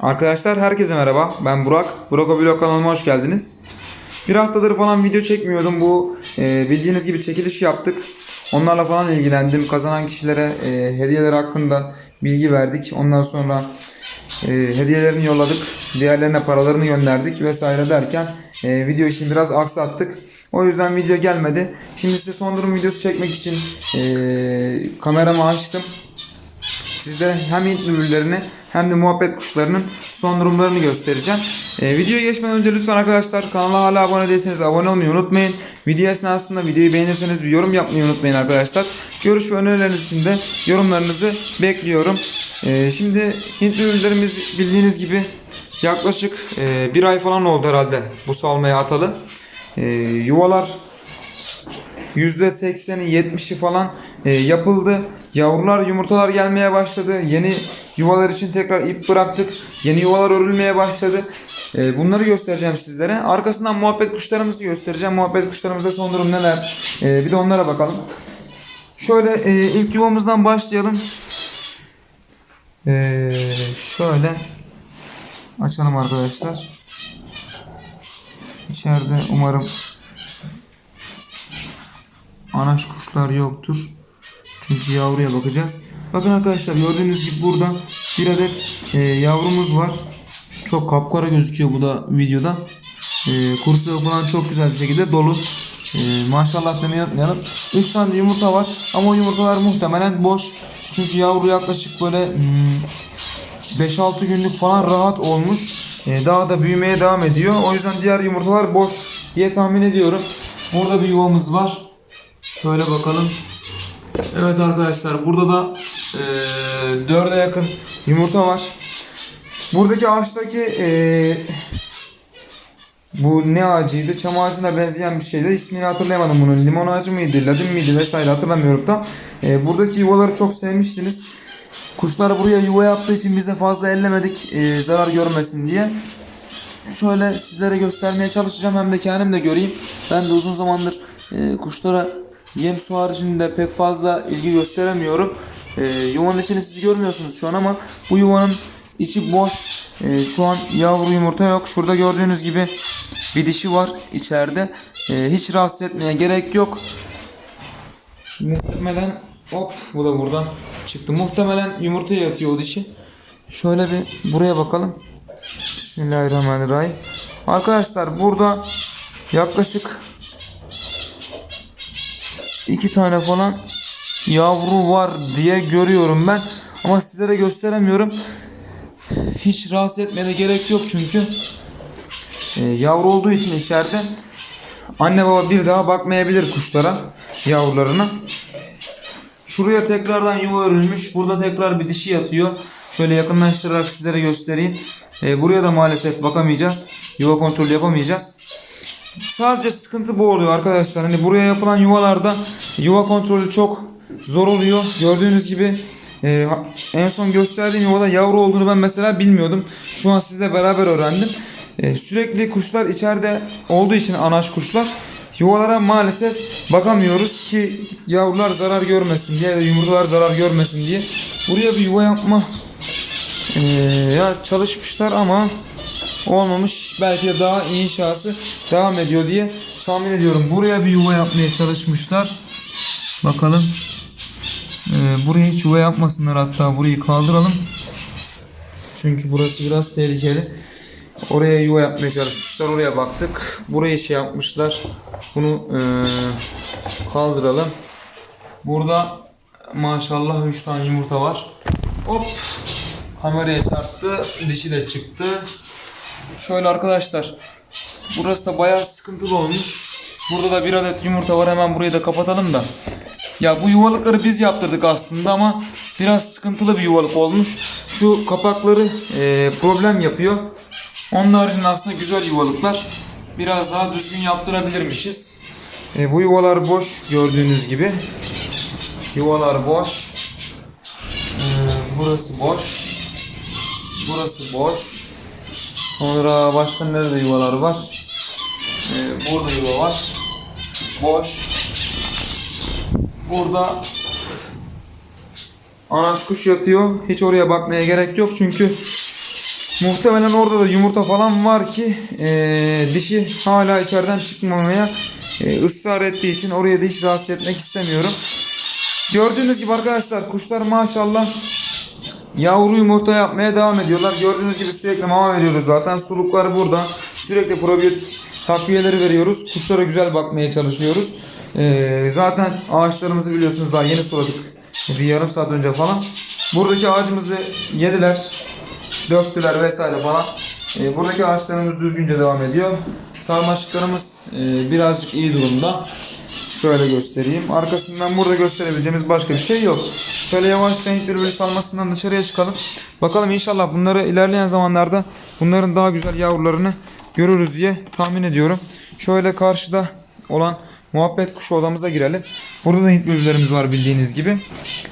Arkadaşlar herkese merhaba. Ben Burak. Burak Vlog kanalıma hoş geldiniz. Bir haftadır falan video çekmiyordum. Bu e, bildiğiniz gibi çekiliş yaptık. Onlarla falan ilgilendim. Kazanan kişilere e, hediyeler hakkında bilgi verdik. Ondan sonra e, hediyelerini yolladık. Diğerlerine paralarını gönderdik vesaire derken e, video işini biraz aksattık. O yüzden video gelmedi. Şimdi size son durum videosu çekmek için e, kameramı açtım. Sizlere hem Hint bülbüllerini hem de muhabbet kuşlarının son durumlarını göstereceğim. Ee, videoya geçmeden önce lütfen arkadaşlar kanala hala abone değilseniz abone olmayı unutmayın. Video esnasında videoyu beğenirseniz bir yorum yapmayı unutmayın arkadaşlar. Görüş ve önerileriniz için de yorumlarınızı bekliyorum. Ee, şimdi Hint bülbüllerimiz bildiğiniz gibi yaklaşık e, bir ay falan oldu herhalde bu salmaya atalı. Ee, yuvalar %80'i 70'i falan e, yapıldı. Yavrular yumurtalar gelmeye başladı. Yeni yuvalar için tekrar ip bıraktık. Yeni yuvalar örülmeye başladı. E, bunları göstereceğim sizlere. Arkasından muhabbet kuşlarımızı göstereceğim. Muhabbet kuşlarımızda son durum neler? E, bir de onlara bakalım. Şöyle e, ilk yuvamızdan başlayalım. E, şöyle açalım arkadaşlar. İçeride umarım anaç kuşlar yoktur. Çünkü yavruya bakacağız. Bakın arkadaşlar gördüğünüz gibi burada bir adet e, yavrumuz var. Çok kapkara gözüküyor bu da videoda. E, kursu falan çok güzel bir şekilde dolu. E, maşallah demeyi unutmayalım. 3 tane yumurta var ama o yumurtalar muhtemelen boş. Çünkü yavru yaklaşık böyle hmm, 5-6 günlük falan rahat olmuş. E, daha da büyümeye devam ediyor. O yüzden diğer yumurtalar boş diye tahmin ediyorum. Burada bir yuvamız var. Şöyle bakalım. Evet arkadaşlar burada da e, 4'e yakın yumurta var. Buradaki ağaçtaki e, bu ne ağacıydı? Çam ağacına benzeyen bir şeydi. İsmini hatırlayamadım bunun. Limon ağacı mıydı? Ladin miydi? Vesaire hatırlamıyorum da. E, buradaki yuvaları çok sevmiştiniz. Kuşlar buraya yuva yaptığı için biz de fazla ellemedik e, zarar görmesin diye. Şöyle sizlere göstermeye çalışacağım hem de kendim de göreyim. Ben de uzun zamandır e, kuşlara yem su haricinde pek fazla ilgi gösteremiyorum. E, yuvanın içini siz görmüyorsunuz şu an ama bu yuvanın içi boş. E, şu an yavru yumurta yok. Şurada gördüğünüz gibi bir dişi var içeride. E, hiç rahatsız etmeye gerek yok. Muhtemelen hop bu da buradan çıktı. Muhtemelen yumurtaya yatıyor o dişi. Şöyle bir buraya bakalım. Bismillahirrahmanirrahim. Arkadaşlar burada yaklaşık iki tane falan yavru var diye görüyorum ben. Ama sizlere gösteremiyorum. Hiç rahatsız etmene gerek yok çünkü e, yavru olduğu için içeride anne baba bir daha bakmayabilir kuşlara, yavrularına. Şuraya tekrardan yuva örülmüş. Burada tekrar bir dişi yatıyor. Şöyle yakınlaştırarak sizlere göstereyim. E, buraya da maalesef bakamayacağız. Yuva kontrolü yapamayacağız. Sadece sıkıntı bu oluyor arkadaşlar. Hani buraya yapılan yuvalarda yuva kontrolü çok zor oluyor. Gördüğünüz gibi e, en son gösterdiğim yuvada yavru olduğunu ben mesela bilmiyordum. Şu an sizle beraber öğrendim. E, sürekli kuşlar içeride olduğu için anaç kuşlar yuvalara maalesef bakamıyoruz ki yavrular zarar görmesin diye yumurtalar zarar görmesin diye. Buraya bir yuva yapma e, ya çalışmışlar ama olmamış. Belki de daha inşası devam ediyor diye tahmin ediyorum. Buraya bir yuva yapmaya çalışmışlar. Bakalım. Ee, buraya hiç yuva yapmasınlar hatta burayı kaldıralım. Çünkü burası biraz tehlikeli. Oraya yuva yapmaya çalışmışlar. Oraya baktık. Burayı şey yapmışlar. Bunu ee, kaldıralım. Burada maşallah 3 tane yumurta var. Hop. Kameraya çarptı. Dişi de çıktı. Şöyle arkadaşlar. Burası da bayağı sıkıntılı olmuş. Burada da bir adet yumurta var. Hemen burayı da kapatalım da. Ya bu yuvalıkları biz yaptırdık aslında ama biraz sıkıntılı bir yuvalık olmuş. Şu kapakları e, problem yapıyor. Onun haricinde aslında güzel yuvalıklar. Biraz daha düzgün yaptırabilirmişiz. E, bu yuvalar boş gördüğünüz gibi. Yuvalar boş. E, burası boş. Burası boş. Sonra başka nerede yuvalar var? Ee, burada yuva var. Boş. Burada anaç kuş yatıyor. Hiç oraya bakmaya gerek yok çünkü Muhtemelen orada da yumurta falan var ki eee, dişi hala içeriden çıkmamaya eee, ısrar ettiği için oraya da hiç rahatsız etmek istemiyorum. Gördüğünüz gibi arkadaşlar kuşlar maşallah yavru yumurta yapmaya devam ediyorlar. Gördüğünüz gibi sürekli mama veriyoruz zaten. Suluklar burada. Sürekli probiyotik takviyeleri veriyoruz. Kuşlara güzel bakmaya çalışıyoruz. Eee, zaten ağaçlarımızı biliyorsunuz daha yeni suladık. Bir yarım saat önce falan. Buradaki ağacımızı yediler döktüler vesaire falan. E, buradaki ağaçlarımız düzgünce devam ediyor. Sarmaşıklarımız e, birazcık iyi durumda. Şöyle göstereyim. Arkasından burada gösterebileceğimiz başka bir şey yok. Şöyle yavaşça Hint birbiri salmasından dışarıya çıkalım. Bakalım inşallah bunları ilerleyen zamanlarda bunların daha güzel yavrularını görürüz diye tahmin ediyorum. Şöyle karşıda olan muhabbet kuşu odamıza girelim. Burada da Hint bülbüllerimiz var bildiğiniz gibi.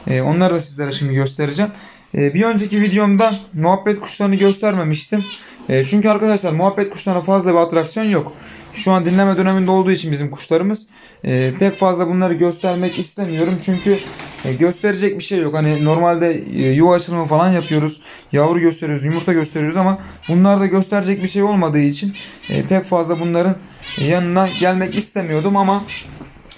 Ee, onları da sizlere şimdi göstereceğim. Ee, bir önceki videomda muhabbet kuşlarını göstermemiştim. Ee, çünkü arkadaşlar muhabbet kuşlarına fazla bir atraksiyon yok. Şu an dinleme döneminde olduğu için bizim kuşlarımız e, pek fazla bunları göstermek istemiyorum. Çünkü e, gösterecek bir şey yok. Hani normalde e, yuva açılımı falan yapıyoruz. Yavru gösteriyoruz, yumurta gösteriyoruz ama bunlarda gösterecek bir şey olmadığı için e, pek fazla bunların yanına gelmek istemiyordum ama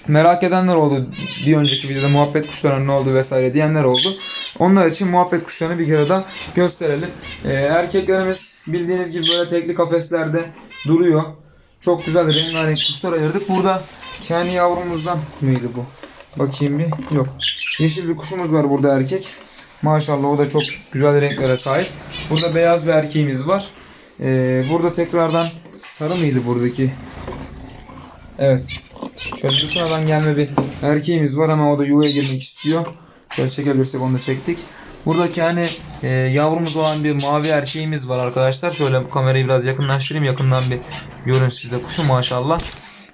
merak edenler oldu. Bir önceki videoda muhabbet kuşlarının ne oldu vesaire diyenler oldu. Onlar için muhabbet kuşlarını bir kere daha gösterelim. Ee, erkeklerimiz bildiğiniz gibi böyle tekli kafeslerde duruyor. Çok güzel rengarenk kuşlar ayırdık. Burada kendi yavrumuzdan mıydı bu? Bakayım bir. Yok. Yeşil bir kuşumuz var burada erkek. Maşallah o da çok güzel renklere sahip. Burada beyaz bir erkeğimiz var. Ee, burada tekrardan sarı mıydı buradaki? Evet. Şöyle Lütfen'den gelme bir erkeğimiz var ama o da yuvaya girmek istiyor. Şöyle çekebilirsek onu da çektik. Buradaki hani e, yavrumuz olan bir mavi erkeğimiz var arkadaşlar. Şöyle kamerayı biraz yakınlaştırayım. Yakından bir görün siz de kuşu maşallah.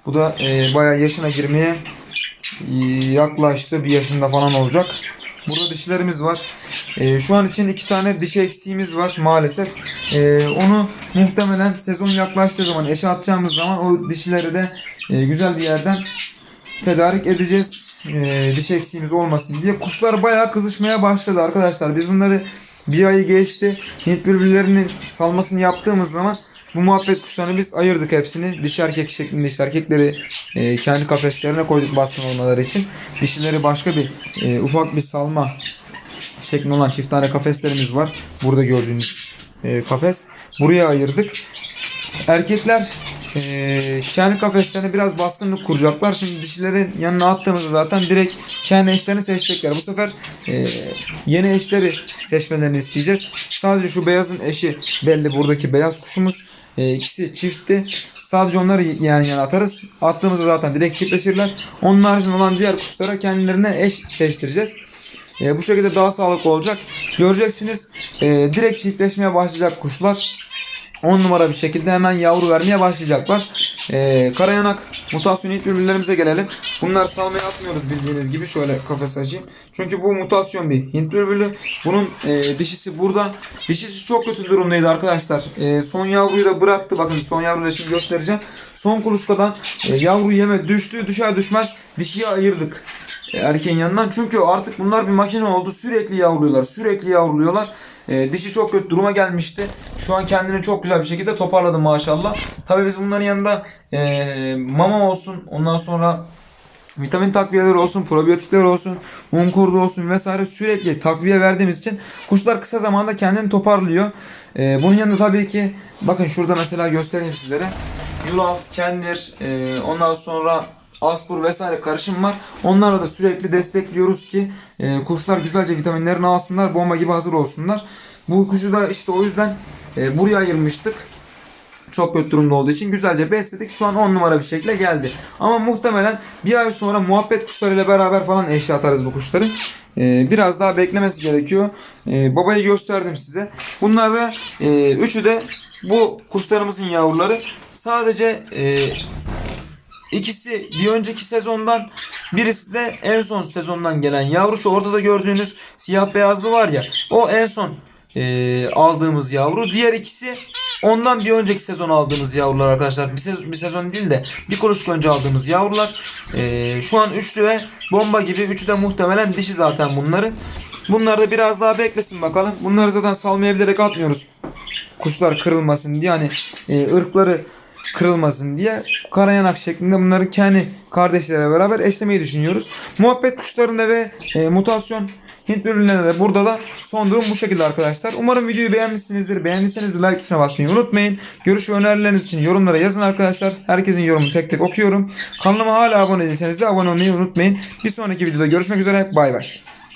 Bu da e, bayağı yaşına girmeye e, yaklaştı. Bir yaşında falan olacak. Burada dişilerimiz var. E, şu an için iki tane dişi eksiğimiz var maalesef. E, onu muhtemelen sezon yaklaştığı zaman eşe atacağımız zaman o dişileri de e, güzel bir yerden tedarik edeceğiz. E, diş eksiğimiz olmasın diye. Kuşlar bayağı kızışmaya başladı arkadaşlar. Biz bunları bir ayı geçti. Hint bülbüllerinin salmasını yaptığımız zaman bu muhabbet kuşlarını biz ayırdık hepsini. Diş erkek şeklinde işte erkekleri e, kendi kafeslerine koyduk baskın olmaları için. Dişileri başka bir e, ufak bir salma şeklinde olan çift tane kafeslerimiz var. Burada gördüğünüz e, kafes. Buraya ayırdık. Erkekler e, kendi kafeslerine biraz baskınlık kuracaklar. Şimdi dişilerin yanına attığımızda zaten direkt kendi eşlerini seçecekler. Bu sefer e, yeni eşleri seçmelerini isteyeceğiz. Sadece şu beyazın eşi belli buradaki beyaz kuşumuz. E, ikisi çiftti. Sadece onları yan yana atarız. Attığımızda zaten direkt çiftleşirler. Onun haricinde olan diğer kuşlara kendilerine eş seçtireceğiz. E, bu şekilde daha sağlıklı olacak. Göreceksiniz e, direkt çiftleşmeye başlayacak kuşlar. 10 numara bir şekilde hemen yavru vermeye başlayacaklar. Ee, karayanak mutasyon ilk birbirlerimize gelelim. Bunlar salmaya atmıyoruz bildiğiniz gibi. Şöyle kafes açayım. Çünkü bu mutasyon bir Hint bülbülü. Bunun e, dişisi burada. Dişisi çok kötü durumdaydı arkadaşlar. E, son yavruyu da bıraktı. Bakın son yavruyu şimdi göstereceğim. Son kuluçkadan e, yavru yeme düştü. Düşer düşmez dişiyi ayırdık e, erkeğin yanından. Çünkü artık bunlar bir makine oldu. Sürekli yavruluyorlar. Sürekli yavruluyorlar. E, dişi çok kötü duruma gelmişti. Şu an kendini çok güzel bir şekilde toparladı maşallah. Tabii biz bunların yanında e, mama olsun ondan sonra vitamin takviyeleri olsun, probiyotikler olsun, un kurdu olsun vesaire sürekli takviye verdiğimiz için kuşlar kısa zamanda kendini toparlıyor. E, bunun yanında tabii ki bakın şurada mesela göstereyim sizlere. Yulaf, kendir, e, ondan sonra aspur vesaire karışım var. Onlarla da sürekli destekliyoruz ki e, kuşlar güzelce vitaminlerini alsınlar, bomba gibi hazır olsunlar. Bu kuşu da işte o yüzden e, buraya ayırmıştık. Çok kötü durumda olduğu için güzelce besledik. Şu an 10 numara bir şekilde geldi. Ama muhtemelen bir ay sonra muhabbet kuşlarıyla beraber falan eşya atarız bu kuşları. Ee, biraz daha beklemesi gerekiyor. Ee, babayı gösterdim size. Bunlar da e, üçü de bu kuşlarımızın yavruları. Sadece e, İkisi bir önceki sezondan birisi de en son sezondan gelen yavru. Şu orada da gördüğünüz siyah beyazlı var ya o en son e, aldığımız yavru. Diğer ikisi ondan bir önceki sezon aldığımız yavrular arkadaşlar. Bir sezon, bir sezon değil de bir kuruş önce aldığımız yavrular. E, şu an üçlü ve bomba gibi. Üçü de muhtemelen dişi zaten bunları. Bunlar da biraz daha beklesin bakalım. Bunları zaten salmaya bilerek atmıyoruz. kuşlar kırılmasın diye hani e, ırkları kırılmasın diye karayanak şeklinde bunları kendi kardeşleriyle beraber eşlemeyi düşünüyoruz. Muhabbet kuşlarında ve e, mutasyon Hint bülbüllerinde de burada da son durum bu şekilde arkadaşlar. Umarım videoyu beğenmişsinizdir. Beğendiyseniz bir like tuşuna basmayı unutmayın. Görüş ve önerileriniz için yorumlara yazın arkadaşlar. Herkesin yorumunu tek tek okuyorum. Kanalıma hala abone değilseniz de abone olmayı unutmayın. Bir sonraki videoda görüşmek üzere. Bay bay.